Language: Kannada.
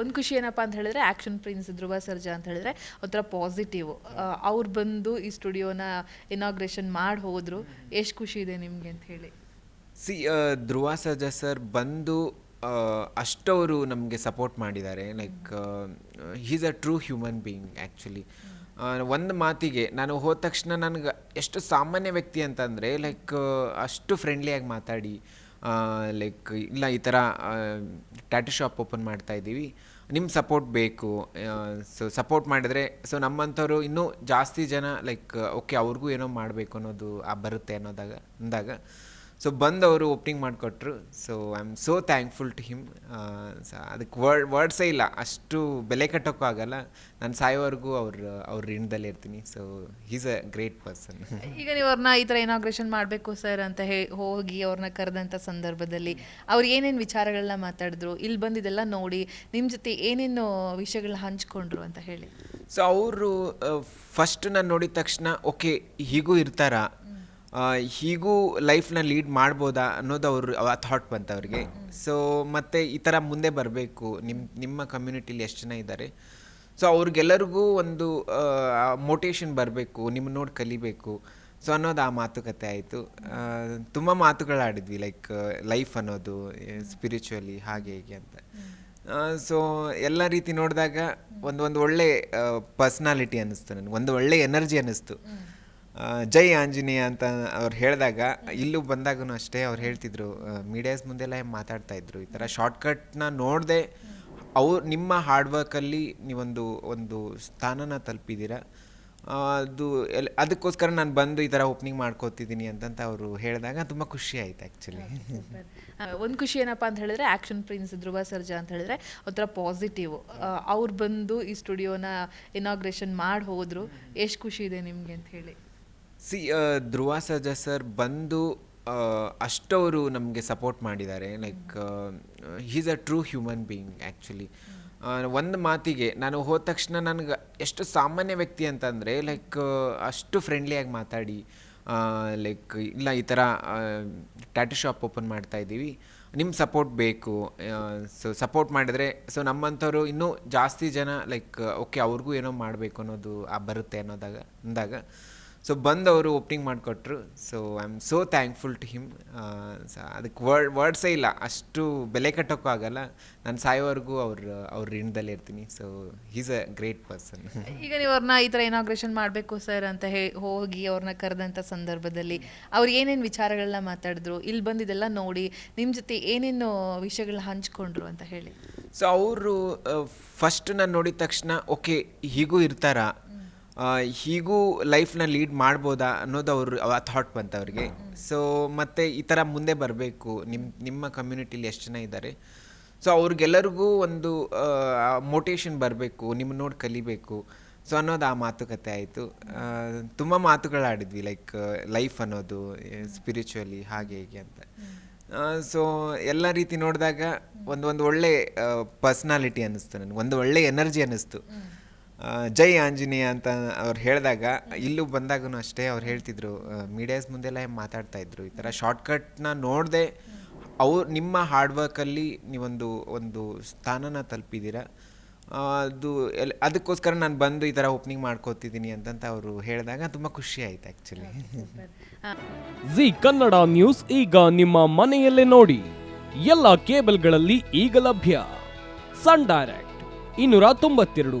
ಒಂದು ಖುಷಿ ಏನಪ್ಪ ಅಂತ ಹೇಳಿದ್ರೆ ಆ್ಯಕ್ಷನ್ ಪ್ರಿನ್ಸ್ ಧ್ರುವ ಸರ್ಜಾ ಅಂತ ಹೇಳಿದ್ರೆ ಒಂಥರ ಪಾಸಿಟಿವ್ ಅವ್ರು ಬಂದು ಈ ಸ್ಟುಡಿಯೋನ ಇನಾಗ್ರೇಷನ್ ಮಾಡಿ ಹೋದರು. ಎಷ್ಟು ಖುಷಿ ಇದೆ ನಿಮಗೆ ಅಂತ ಹೇಳಿ. ಸಿ ಧ್ರುವ ಸರ್ಜಾ ಸರ್ ಬಂದು ಅಷ್ಟವರು ನಮಗೆ ಸಪೋರ್ಟ್ ಮಾಡಿದ್ದಾರೆ. Like is a true human being actually ಒಂದು ಮಾತಿಗೆ, ನಾನು ಹೋದ ತಕ್ಷಣ ನನಗೆ ಎಷ್ಟು ಸಾಮಾನ್ಯ ವ್ಯಕ್ತಿ ಅಂತಂದರೆ ಲೈಕ್ ಅಷ್ಟು ಫ್ರೆಂಡ್ಲಿಯಾಗಿ ಮಾತಾಡಿ ಲೈಕ್ ಇಲ್ಲ ಈ ಥರ ಟ್ಯಾಟೂ ಶಾಪ್ ಓಪನ್ ಮಾಡ್ತಾ ಇದ್ದೀವಿ. ನಿಮ್ಮ ಸಪೋರ್ಟ್ ಬೇಕು. ಸೊ ಸಪೋರ್ಟ್ ಮಾಡಿದರೆ ಸೊ ನಮ್ಮಂಥವ್ರು ಇನ್ನೂ ಜಾಸ್ತಿ ಜನ ಲೈಕ್ ಓಕೆ ಅವ್ರಿಗೂ ಏನೋ ಮಾಡಬೇಕು ಅನ್ನೋದು, ಆ ಬರುತ್ತೆ ಅನ್ನೋದಾಗ, ಅಂದಾಗ ಸೊ ಬಂದು ಅವರು ಓಪನಿಂಗ್ ಮಾಡಿಕೊಟ್ರು. So I am so thankful to him ಅದಕ್ಕೆ ವರ್ಡ್ ವರ್ಡ್ಸೇ ಇಲ್ಲ. ಅಷ್ಟು ಬೆಲೆ ಕಟ್ಟೋಕ್ಕೂ ಆಗಲ್ಲ. ನಾನು ಸಾಯೋವರೆಗೂ ಅವ್ರ ಅವ್ರ ಋಣದಲ್ಲಿ ಇರ್ತೀನಿ. So he's a great person ಈಗ ನೀವು ಅವ್ರನ್ನ ಈ ಥರ ಇನಾಗ್ರೇಷನ್ ಮಾಡಬೇಕು ಸರ್ ಅಂತ ಹೇ ಹೋಗಿ ಅವ್ರನ್ನ ಕರೆದಂಥ ಸಂದರ್ಭದಲ್ಲಿ ಅವ್ರು ಏನೇನು ವಿಚಾರಗಳನ್ನ ಮಾತಾಡಿದ್ರು ಇಲ್ಲಿ ಬಂದಿದ್ದೆಲ್ಲ ನೋಡಿ ನಿಮ್ಮ ಜೊತೆ ಏನೇನು ವಿಷಯಗಳನ್ನ ಹಂಚ್ಕೊಂಡ್ರು ಅಂತ ಹೇಳಿ. ಸೊ ಅವರು ಫಸ್ಟ್ ನಾನು ನೋಡಿದ ತಕ್ಷಣ ಓಕೆ ಹೀಗೂ ಇರ್ತಾರಾ? ಹೀಗೂ ಲೈಫ್ನ ಲೀಡ್ ಮಾಡ್ಬೋದಾ ಅನ್ನೋದು ಅವರು ಆ ಥಾಟ್ ಬಂತು ಅವ್ರಿಗೆ ಸೊ ಮತ್ತು ಈ ಥರ ಮುಂದೆ ಬರಬೇಕು. ನಿಮ್ಮ ನಿಮ್ಮ ಕಮ್ಯುನಿಟಿಲಿ ಎಷ್ಟು ಜನ ಇದ್ದಾರೆ ಸೊ ಅವ್ರಿಗೆಲ್ಲರಿಗೂ ಒಂದು ಮೋಟಿವೇಶನ್ ಬರಬೇಕು ನಿಮ್ಮ ನೋಡಿ ಕಲಿಬೇಕು. ಸೊ ಅನ್ನೋದು ಆ ಮಾತುಕತೆ ಆಯಿತು. ತುಂಬ ಮಾತುಗಳಾಡಿದ್ವಿ ಲೈಕ್ ಲೈಫ್ ಅನ್ನೋದು ಸ್ಪಿರಿಚುವಲಿ ಹಾಗೆ ಹೀಗೆ ಅಂತ. ಸೊ ಎಲ್ಲ ರೀತಿ ನೋಡಿದಾಗ ಒಂದು ಒಂದು ಒಳ್ಳೆ ಪರ್ಸ್ನಾಲಿಟಿ ಅನ್ನಿಸ್ತು ನನಗೆ. ಒಂದು ಒಳ್ಳೆ ಎನರ್ಜಿ ಅನ್ನಿಸ್ತು. ಜೈ ಆಂಜನೇಯ ಅಂತ ಅವ್ರು ಹೇಳಿದಾಗ, ಇಲ್ಲೂ ಬಂದಾಗೂ ಅಷ್ಟೇ ಅವ್ರು ಹೇಳ್ತಿದ್ರು ಮೀಡಿಯಾಸ್ ಮುಂದೆಲ್ಲ ಮಾತಾಡ್ತಾ ಇದ್ರು, ಈ ಥರ ಶಾರ್ಟ್ಕಟ್ನ ನೋಡದೆ ಅವ್ರು, ನಿಮ್ಮ ಹಾರ್ಡ್ ವರ್ಕಲ್ಲಿ ನೀವೊಂದು, ಒಂದು ಸ್ಥಾನನ ತಲುಪಿದ್ದೀರ ಅದು ಎಲ್, ಅದಕ್ಕೋಸ್ಕರ ನಾನು ಬಂದು ಈ ಥರ ಓಪನಿಂಗ್ ಮಾಡ್ಕೋತಿದ್ದೀನಿ ಅಂತಂತ ಅವರು ಹೇಳಿದಾಗ ತುಂಬ ಖುಷಿ ಆಯ್ತು ಆ್ಯಕ್ಚುಲಿ ಒಂದು ಖುಷಿ ಏನಪ್ಪ ಅಂತ ಹೇಳಿದ್ರೆ ಆ್ಯಕ್ಷನ್ ಪ್ರಿನ್ಸ್ ಧ್ರುವ ಸರ್ಜಾ ಅಂತ ಹೇಳಿದ್ರೆ, ಒಂಥರ ಪಾಸಿಟಿವ್ ಅವ್ರು ಬಂದು ಈ ಸ್ಟುಡಿಯೋನ ಇನಾಗ್ರೇಷನ್ ಮಾಡಿ ಹೋದರು ಎಷ್ಟು ಖುಷಿ ಇದೆ ನಿಮಗೆ ಅಂತ ಹೇಳಿ. ಸಿ ಧ್ರುವ ಸರ್ಜಾ ಸರ್ ಬಂದು ಅಷ್ಟವರು ನಮಗೆ ಸಪೋರ್ಟ್ ಮಾಡಿದ್ದಾರೆ. Like he's a true human being actually ಒಂದು ಮಾತಿಗೆ, ನಾನು ಹೋದ ತಕ್ಷಣ ನನಗೆ ಎಷ್ಟು ಸಾಮಾನ್ಯ ವ್ಯಕ್ತಿ ಅಂತಂದರೆ ಲೈಕ್ ಅಷ್ಟು ಫ್ರೆಂಡ್ಲಿಯಾಗಿ ಮಾತಾಡಿ ಲೈಕ್ ಇಲ್ಲ ಈ ಥರ ಟ್ಯಾಟೂ ಶಾಪ್ ಓಪನ್ ಮಾಡ್ತಾ ಇದ್ದೀವಿ ನಿಮ್ಮ ಸಪೋರ್ಟ್ ಬೇಕು. ಸೊ ಸಪೋರ್ಟ್ ಮಾಡಿದ್ರೆ ಸೊ ನಮ್ಮಂಥವ್ರು ಇನ್ನೂ ಜಾಸ್ತಿ ಜನ ಲೈಕ್ ಓಕೆ ಅವ್ರಿಗೂ ಏನೋ ಮಾಡಬೇಕು ಅನ್ನೋದು, ಆ ಬರುತ್ತೆ ಅನ್ನೋದಾಗ, ಅಂದಾಗ ಸೊ ಬಂದು ಅವರು ಓಪನಿಂಗ್ ಮಾಡಿಕೊಟ್ರು so I am so thankful to him ಅದಕ್ಕೆ ವರ್ಡ್ ವರ್ಡ್ಸೇ ಇಲ್ಲ. ಅಷ್ಟು ಬೆಲೆ ಕಟ್ಟೋಕ್ಕೂ ಆಗಲ್ಲ. ನಾನು ಸಾಯೋವರೆಗೂ ಅವ್ರ ಅವ್ರ ಋಣದಲ್ಲಿ ಇರ್ತೀನಿ. So he's a great person ಈಗ ನೀವು ಅವ್ರನ್ನ ಈ ಥರ ಇನಾಗ್ರೇಷನ್ ಮಾಡಬೇಕು ಸರ್ ಅಂತ ಹೇ ಹೋಗಿ ಅವ್ರನ್ನ ಕರೆದಂಥ ಸಂದರ್ಭದಲ್ಲಿ ಅವ್ರು ಏನೇನು ವಿಚಾರಗಳನ್ನ ಮಾತಾಡಿದ್ರು ಇಲ್ಲಿ ಬಂದಿದ್ದೆಲ್ಲ ನೋಡಿ ನಿಮ್ಮ ಜೊತೆ ಏನೇನು ವಿಷಯಗಳನ್ನ ಹಂಚ್ಕೊಂಡ್ರು ಅಂತ ಹೇಳಿ. ಸೊ ಅವರು ಫಸ್ಟ್ ನಾನು ನೋಡಿದ ತಕ್ಷಣ ಓಕೆ ಹೀಗೂ ಇರ್ತಾರಾ? ಹೀಗೂ ಲೈಫ್ನ ಲೀಡ್ ಮಾಡ್ಬೋದಾ ಅನ್ನೋದು ಅವರು, ಆ ಥಾಟ್ ಬಂತು ಅವ್ರಿಗೆ. ಸೊ ಮತ್ತು ಈ ಥರ ಮುಂದೆ ಬರಬೇಕು. ನಿಮ್ಮ ನಿಮ್ಮ ಕಮ್ಯುನಿಟಿಲಿ ಎಷ್ಟು ಜನ ಇದ್ದಾರೆ ಸೊ ಅವ್ರಿಗೆಲ್ಲರಿಗೂ ಒಂದು ಮೋಟಿವೇಶನ್ ಬರಬೇಕು ನಿಮ್ಮ ನೋಡಿ ಕಲಿಬೇಕು. ಸೊ ಅನ್ನೋದು ಆ ಮಾತುಕತೆ ಆಯಿತು. ತುಂಬ ಮಾತುಗಳಾಡಿದ್ವಿ ಲೈಕ್ ಲೈಫ್ ಅನ್ನೋದು ಸ್ಪಿರಿಚುವಲಿ ಹಾಗೆ ಹೀಗೆ ಅಂತ. ಸೊ ಎಲ್ಲ ರೀತಿ ನೋಡಿದಾಗ ಒಂದು ಒಂದು ಒಳ್ಳೆ ಪರ್ಸ್ನಾಲಿಟಿ ಅನ್ನಿಸ್ತು ನನಗೆ. ಒಂದು ಒಳ್ಳೆ ಎನರ್ಜಿ ಅನ್ನಿಸ್ತು. ಜೈ ಆಂಜನೇಯ ಅಂತ ಅವ್ರು ಹೇಳಿದಾಗ ಇಲ್ಲೂ ಬಂದಾಗೂ ಅಷ್ಟೇ ಅವ್ರು ಹೇಳ್ತಿದ್ರು ಮೀಡಿಯಾಸ್ ಮುಂದೆಲ್ಲ ಮಾತಾಡ್ತಾ ಇದ್ರು ಈ ಥರ ಶಾರ್ಟ್ಕಟ್ನ ನೋಡದೆ ಅವ್ರು ನಿಮ್ಮ ಹಾರ್ಡ್ ವರ್ಕಲ್ಲಿ ನೀವೊಂದು ಒಂದು ಸ್ಥಾನನ ತಲುಪಿದ್ದೀರ ಅದು ಎಲ್ ಅದಕ್ಕೋಸ್ಕರ ನಾನು ಬಂದು ಈ ಥರ ಓಪನಿಂಗ್ ಮಾಡ್ಕೋತಿದ್ದೀನಿ ಅಂತಂತ ಅವರು ಹೇಳಿದಾಗ ತುಂಬ ಖುಷಿ ಆಯ್ತು ಆ್ಯಕ್ಚುಲಿ ಜಿ ಕನ್ನಡ ನ್ಯೂಸ್ ಈಗ ನಿಮ್ಮ ಮನೆಯಲ್ಲೇ ನೋಡಿ ಎಲ್ಲ ಕೇಬಲ್ಗಳಲ್ಲಿ ಈಗ ಲಭ್ಯ. ಸನ್ ಡೈರೆಕ್ಟ್ ಇನ್ನೂರ ತೊಂಬತ್ತೆರಡು.